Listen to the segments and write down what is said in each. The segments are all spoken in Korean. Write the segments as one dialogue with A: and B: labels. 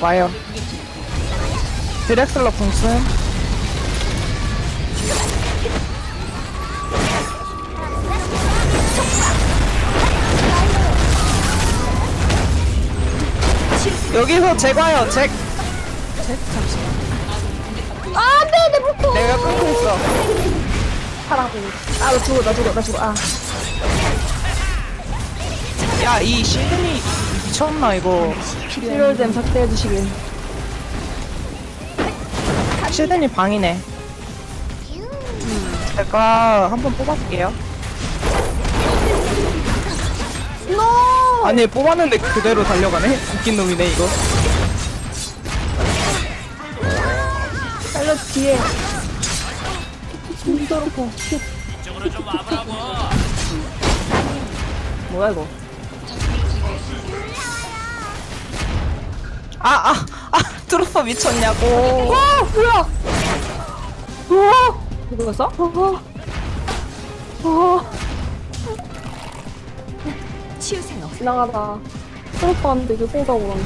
A: 와요. 드렉슬러 풍순. 여기서 제가요, 제,
B: 아, 안 돼, 내 목표.
A: 내가 끊고 있어.
B: 하라고. 아, 나 죽어, 나 죽어, 나 죽어. 아.
A: 야, 이 시드니 미쳤나, 이거.
B: 필요됨 삭제해 주시길.
A: 시드니 방이네. 제가 한 번 뽑아볼게요.
B: 노!
A: 아니, 뽑았는데 그대로 달려가네? 웃긴 놈이네, 이거.
B: 살려, 뒤에. 힘들고. 뭐야, 이거?
A: 아, 아, 아, 트루퍼 미쳤냐고.
B: 와, 뭐야? 우와! 누구였어? 우와. 우와.
C: 치우세요.
B: 지나가다. 트로퍼한테 이거 생각하고 그러네.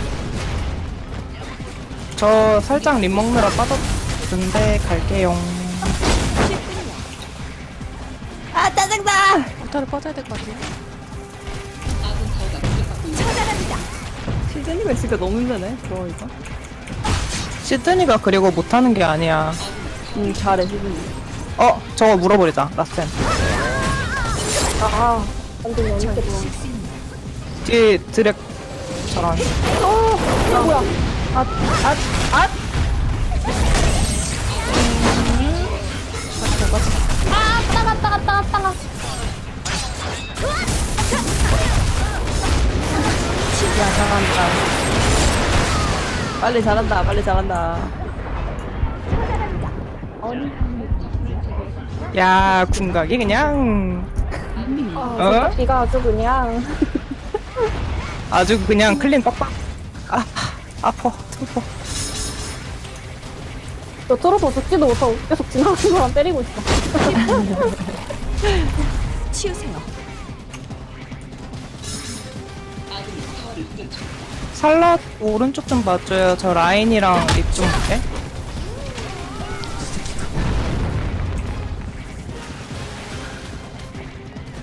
A: 저 살짝 립 먹느라 빠졌는데 갈게요.
B: 아, 짜증나!
C: 모터를 꺼져야 될 것 같아요.
B: 시즈니가 있으니까 너무 힘드네, 들어가니까.
A: 시드니가 그리고 못하는 게 아니야.
B: 음, 잘해, 시즈니.
A: 어, 저거 물어버리자, 라센.
B: 아, 완전 연습 들어.
A: 뒤에 드랙 저런.
B: 어, 이거 뭐야? 아, 아, 아! 아, 따가, 따가, 따가, 따가. 잘한다. 빨리 잘한다, 빨리 잘한다.
A: 야, 궁각이 그냥
B: 어? 이가 아주 그냥.
A: 아주 그냥 클린 빡빡. 아, 아퍼, 트루퍼.
B: 저 트로도 죽지도 못하고 계속 지나가는 사람 때리고 있어.
C: 치우세요.
A: 살라 오른쪽 좀 봐줘요. 저 라인이랑 립좀 볼게.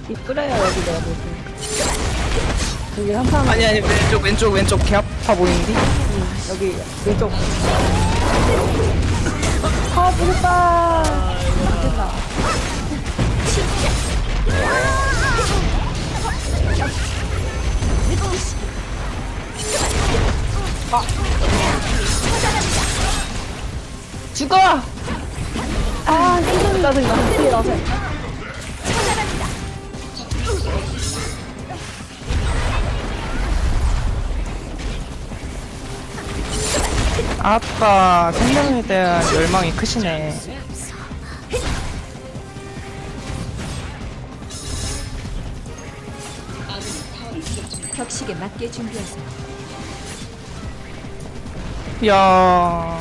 B: 이쁘래요, 여기 내가 보기. 여기 한 사람,
A: 아니 아니 왼쪽 왼쪽 왼쪽 개 아파 보이는데?
B: 여기 왼쪽. 아, 무섭다. 됐다.
A: 죽어!
B: 아, 시즌 짜증나. 뒤에 나서.
A: 아빠 생명에 대한 열망이 크시네.
C: 격식에 맞게 준비하세요.
A: 야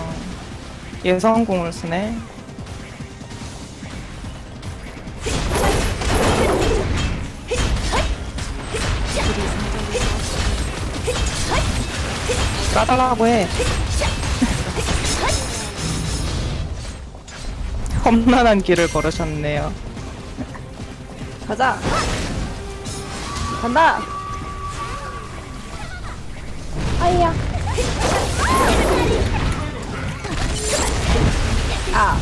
A: 예성공을 쓰네. 까달라고 해. 험난한 길을 걸으셨네요.
B: 가자. 간다. 아이야. 아.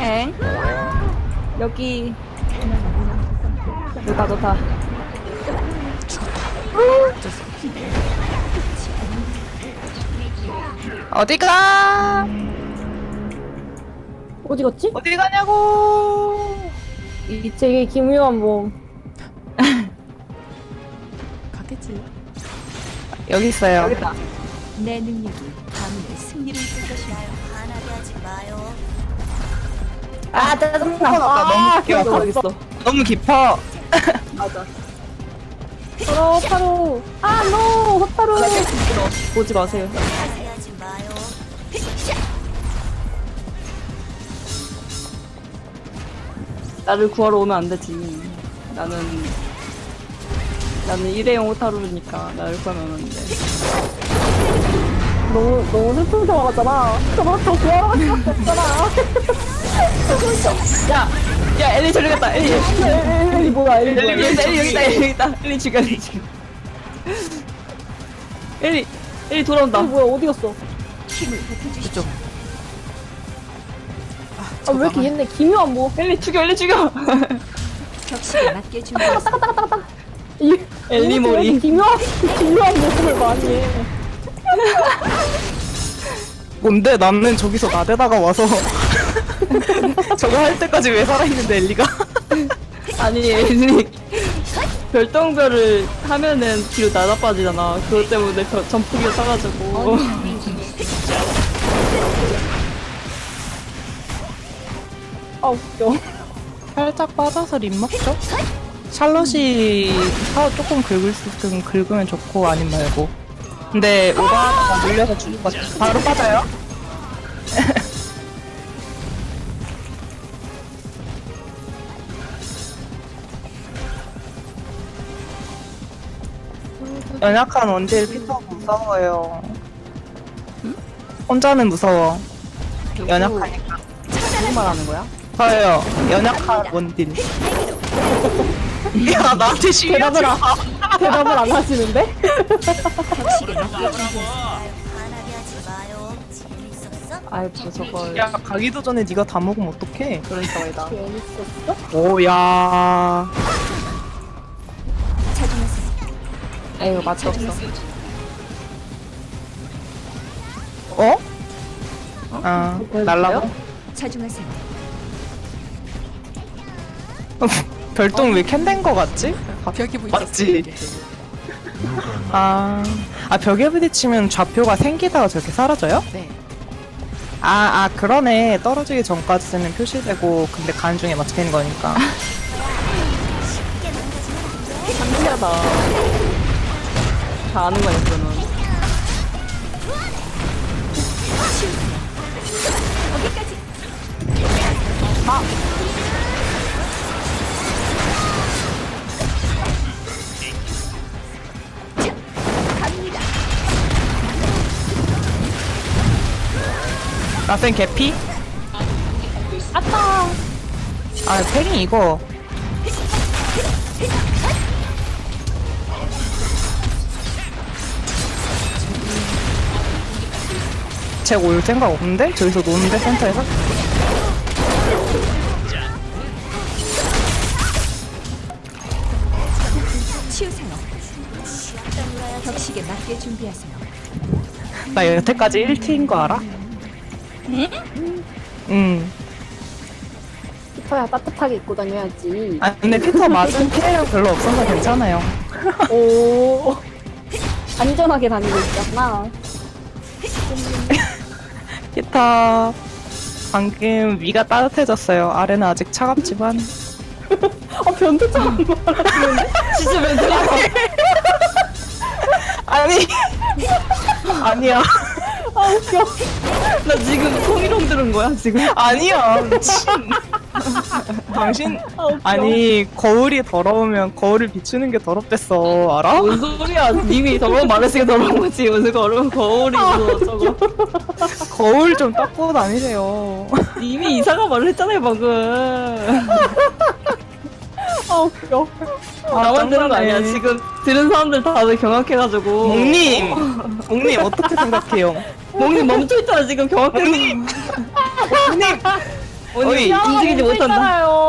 B: 엥? 여기 좋다 좋다
A: 어디 가?
B: 어디 갔지?
A: 어디 가냐고?
B: 이 책의 기묘한 몸
C: 가겠지.
A: 여기 있어요.
B: 여기다
C: 내 능력이 가문의 승리를 이끌 것이나요?
B: 아 짜증나
A: 나 너무 웃겨.
B: 여기 있어
A: 너무 깊어.
B: 맞아 바로 호타루 아노 호타루 보지 마세요 나를 구하러 오면 안 되지. 나는 나는 일회용 호타루니까 나를 구하면 오면 안 돼.
D: 너무 너무 슬픈 상황 같잖아. 저만 더 구하러 갈 수밖에 없잖아.
B: 야, 야 엘리 저리 갔다. 엘리.
D: 엘리 뭐야 엘리
B: 엘리
D: 뭐야.
B: 여기 있다. 엘리 여기 있다. 엘리 여기 있다. 엘리 죽여. 엘리 죽여. 엘리 엘리 돌아온다.
D: 엘리 뭐야 어디 갔어?
C: 힘을 보태주십시오.
D: 아 왜 이렇게 얘네 기묘한 뭐?
B: 엘리 죽여. 엘리 죽여.
C: 격식에 맞게 준비하세요.
D: 이
B: 엘리
D: 얘네 왜 이렇게
B: 머리.
D: 기묘한 기묘한 모습을 많이 해.
A: 뭔데 나는 저기서 나대다가 와서 저거 할 때까지 왜 살아있는데 엘리가
B: 아니 엘리 별똥별을 하면은 뒤로 나다 빠지잖아. 그것 때문에 저- 점프기가 싸가지고.
D: 아 웃겨.
A: 살짝 빠져서 립 먹죠? 샬롯이 타워 조금 긁을 수 있으면 긁으면 좋고 아님 말고 근데 오바하다가 물려서 죽을 것 같아 바로 빠져요? 연약한 원딜 피터 무서워요 혼자는 무서워 연약하니까
B: 무슨 말 하는 거야?
A: 저요 연약한 원딜 야 나한테 시비
D: 대답을 안 대답을 안 하시는데?
C: 격식에 맞게 준비하세요.
E: 화나게 하지 마요. 재밌었어?
B: 아이 뭐 저걸.
A: 야 가기도 전에 네가 다 먹으면 어떡해
B: 그러니까.
D: 재밌었어?
A: 오야.
B: 에휴 맛이 없어.
A: 어? 아 날라고?
C: 자중하세요.
A: 별똥 왜 캔된 거 같지?
F: 벽에
A: 맞지? 아, 아 벽에 부딪히면 좌표가 생기다가 저렇게 사라져요?
F: 네.
A: 아, 아 그러네 떨어지기 전까지는 표시되고 근데 가는 중에 맞춰있는 거니까
B: 신기하다. 다 아는 거야 그거는.
A: 라센 개피? 아따 아 팽이 이거 쟤올 생각 없는데? 저기서 노는데 센터에서?
C: 치우세요. 격식에 맞게 준비하세요.
A: 나 여태까지 1티인 거 알아? 응.
D: 피터야 따뜻하게 입고 다녀야지.
A: 아 근데 피터 맞은 피해량 별로 없어서 괜찮아요.
D: 오 안전하게 다니고 있잖아.
A: 피터 방금 위가 따뜻해졌어요. 아래는 아직 차갑지만.
D: 아 변태처럼?
B: 진짜 멘트가.
A: 아니 아니야
D: 아 웃겨.
B: 나 지금 통일홍 들은 거야 지금.
A: 아니야 미친. 당신
D: 아 웃겨.
A: 아니 거울이 더러우면 거울을 비추는 게 더럽댔어 알아?
B: 뭔 소리야? 님이 더러운 말했으니까 더러운 거지. 무슨 거울 거울이고 저거.
A: 거울 좀 닦고 다니세요.
B: 님이 이상한 말을 했잖아요 방금.
D: 아 웃겨.
B: 나만 들은 거 아니야. 지금 들은 사람들 다들 경악해가지고.
A: 몽님 몽님 어떻게 생각해요?
B: 몽님 멈춰있잖아 지금
A: 몽님 어이.
B: 움직이지 못한다.
D: 있잖아요.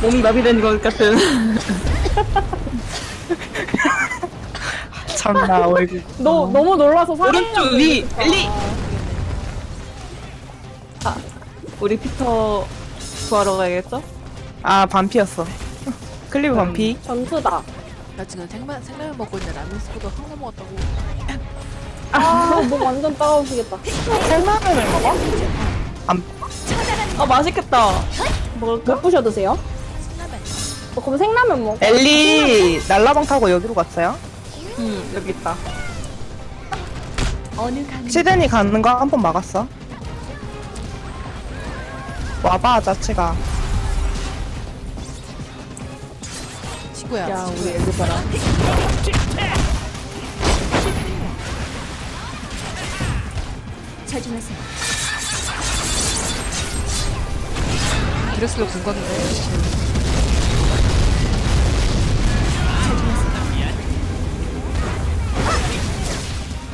B: 몸이 마비된 것 같은.
A: 참나 얼굴.
D: 너 너무 놀라서 사람
A: 오른쪽 위 엘리.
B: 우리 피터 구하러 가야겠죠?
A: 아 반피였어. 클리브 반피.
D: 전투다.
F: 나 지금 생라면, 생라면 먹고 있는데 라면 스프도 하나 먹었다고.
D: 아뭐 완전 따가우시겠다.
A: 콜라를 먹어?
B: 아 맛있겠다. 먹을까?
D: 부셔 드세요? 어, 뭐, 그럼 생라면 먹.
A: 엘리 날라방 타고 여기로 갔어요?
B: 음 여기 있다.
A: 시드니 가는 거 한 번 막았어. 와봐 자치가.
F: 친구야.
B: 야 우리 엘리 봐라.
C: 자중하세요.
F: 드레슬러 공간인데.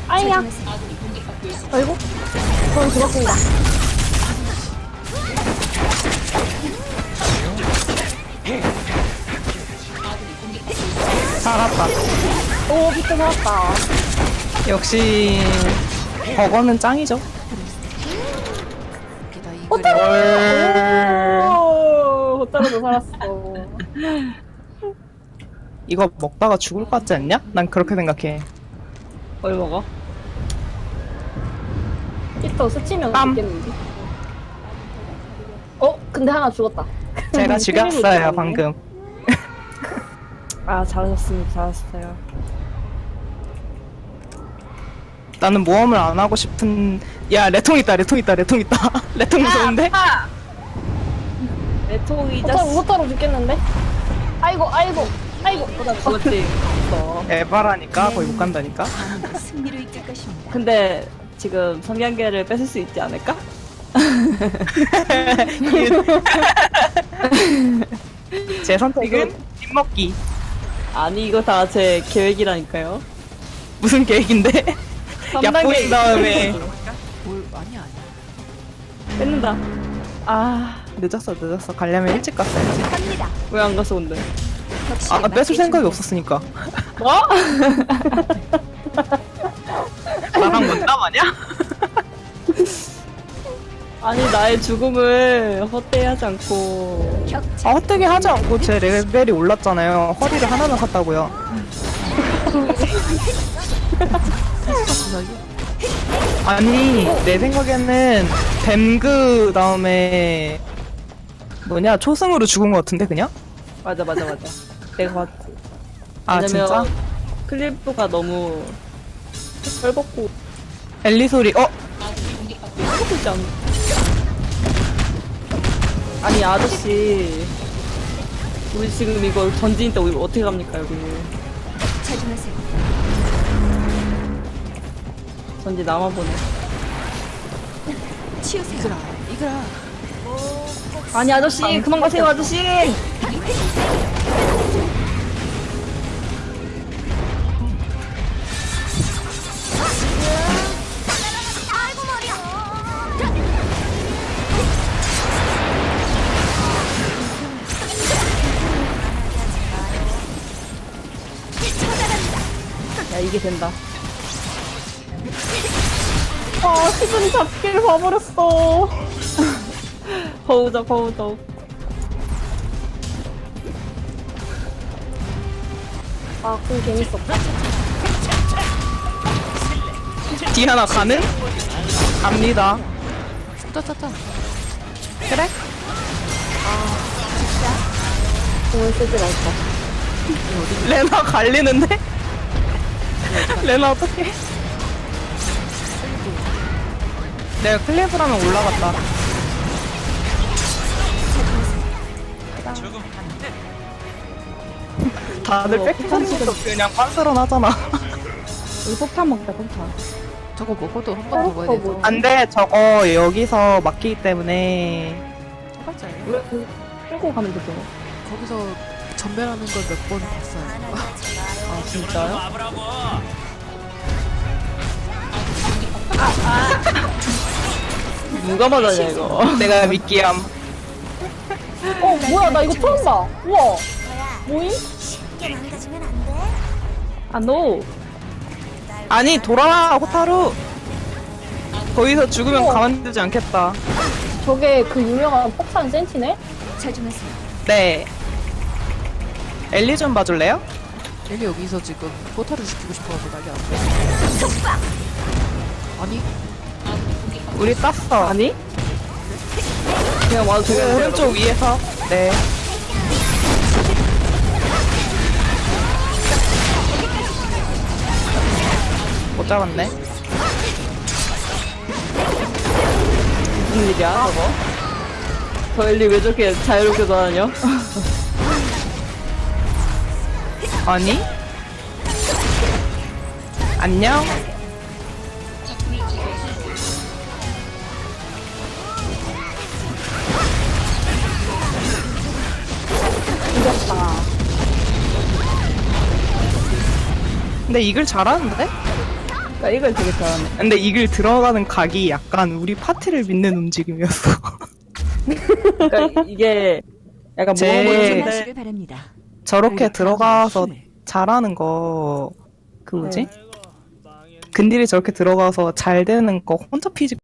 D: 아이야. 아이고. 그럼 그렇습니다.
A: 살았다.
D: 오, 비트 살았다.
A: 역시 버거는 짱이죠.
D: 호따로도 살았어.
A: 이거 먹다가 죽을 것 같지 않냐? 난 그렇게 생각해.
B: 뭘 먹어?
D: 히터 스치면
A: 빰.
D: 죽겠는데. 어, 근데 하나 죽었다.
A: 제가 죽였어요 방금.
B: 아, 잘하셨습니다. 잘하셨어요.
A: 나는 모험을 안 하고 싶은. 야 레통 있다 레통 있다 레통 있다. 레통 무서운데?
B: 내통이
D: 호따로, 호따로 죽겠는데? 아이고, 아이고, 아이고.
B: 그렇지. 어.
A: 에바라니까 거의 못 간다니까.
C: 승리를 이끌 것입니다.
B: 근데 지금 성향계를 뺏을 수 있지 않을까?
A: 제 선택은 뒷먹기.
B: 아니 이거 다 제 계획이라니까요.
A: 무슨 계획인데? 약 보인 다음에
F: 뭘 아니야 아니야.
B: 뺏는다. 아,
A: 늦었어 늦었어 가려면 일찍 갔어야지.
B: 왜안 가서 온대?
A: 아 뺏을 생각이 없었으니까.
B: 뭐?
A: 나랑 뭔담 아냐?
B: 아니 나의 죽음을 헛되하지 않고
A: 아 헛되게 하지 않고 제 레벨이 올랐잖아요. 허리를 하나만 샀다고요. 아니 내 생각에는 뱀그 다음에 뭐냐 초승으로 죽은 것 같은데 그냥?
B: 맞아 맞아 맞아. 내가 봤지.
A: 아
B: 왜냐면
A: 진짜?
B: 클리프가 너무 뻘벗고
A: 엘리 소리 어?
B: 하고 있지 않 아니 아저씨 우리 지금 이거 전진인데 우리 어떻게 갑니까 여기
C: 자중하세요.
B: 전진 나만 보네
C: 치우세요.
F: 이글아.
B: 아니 아저씨 그만 가세요 아저씨.
E: 야
B: 이게 된다
D: 아, 시즌 잡기를 봐버렸어.
B: 허우적 허우적
D: 아, 그럼 재밌었다.
A: 디아나 가는? 갑니다.
F: 짜짜짜.
A: 그래?
D: 공을 쓰지 말까.
A: 레나 갈리는데? 레나 어떡해? 내가 클리브라면 올라갔다. 다들
B: 어,
A: 백판치도 그냥 빤스런 하잖아.
B: 우리 폭탄 먹자 폭탄
F: 저거 먹어도 한번더 먹어야
D: 어,
F: 돼서.
D: 뭐.
A: 안 돼, 저거 여기서 막히기 때문에.
B: 왜 그, 끌고 가면 되죠
F: 거기서 전멸하는 걸 몇 번 봤어요.
B: 아 진짜요? 누가 맞았냐 이거
A: 내가 미끼함.
D: 어, 뭐야, 나 이거 처음 봐. 우와.
E: 뭐야?
D: 모임?
E: 쉽게 망가지면 안 돼.
B: 아노
E: 날
A: 아니, 돌아와, 호타루. 거기서 죽으면
D: 우와.
A: 가만두지 않겠다.
D: 저게 그 유명한 폭탄?
C: 자중하세요.
A: 네. 엘리 좀 봐줄래요?
F: 엘리 여기서 지금 포탈을 시키고 싶어서 난리 안 돼. 아니
A: 우리 땄어.
B: 아니? 그냥 와도
A: 그
B: 되겠는데
A: 오른쪽 위에서. 네. 못 잡았네.
B: 무슨 일이야 저거? 저 엘리 왜 저렇게 자유롭게 돌아다녀?
A: 아니? 안녕? 근데 이글 잘하는데?
B: 나 이걸 되게 잘하네.
A: 근데 이글 들어가는 각이 약간 우리 파티를 믿는 움직임이었어.
B: 그러니까 이게 약간
A: 제-
B: 모험을
A: 네.
C: 바랍니다.
A: 저렇게 들어가서. 잘하는 거, 그 뭐지? 근딜이 저렇게 들어가서 잘 되는 거 혼자 피지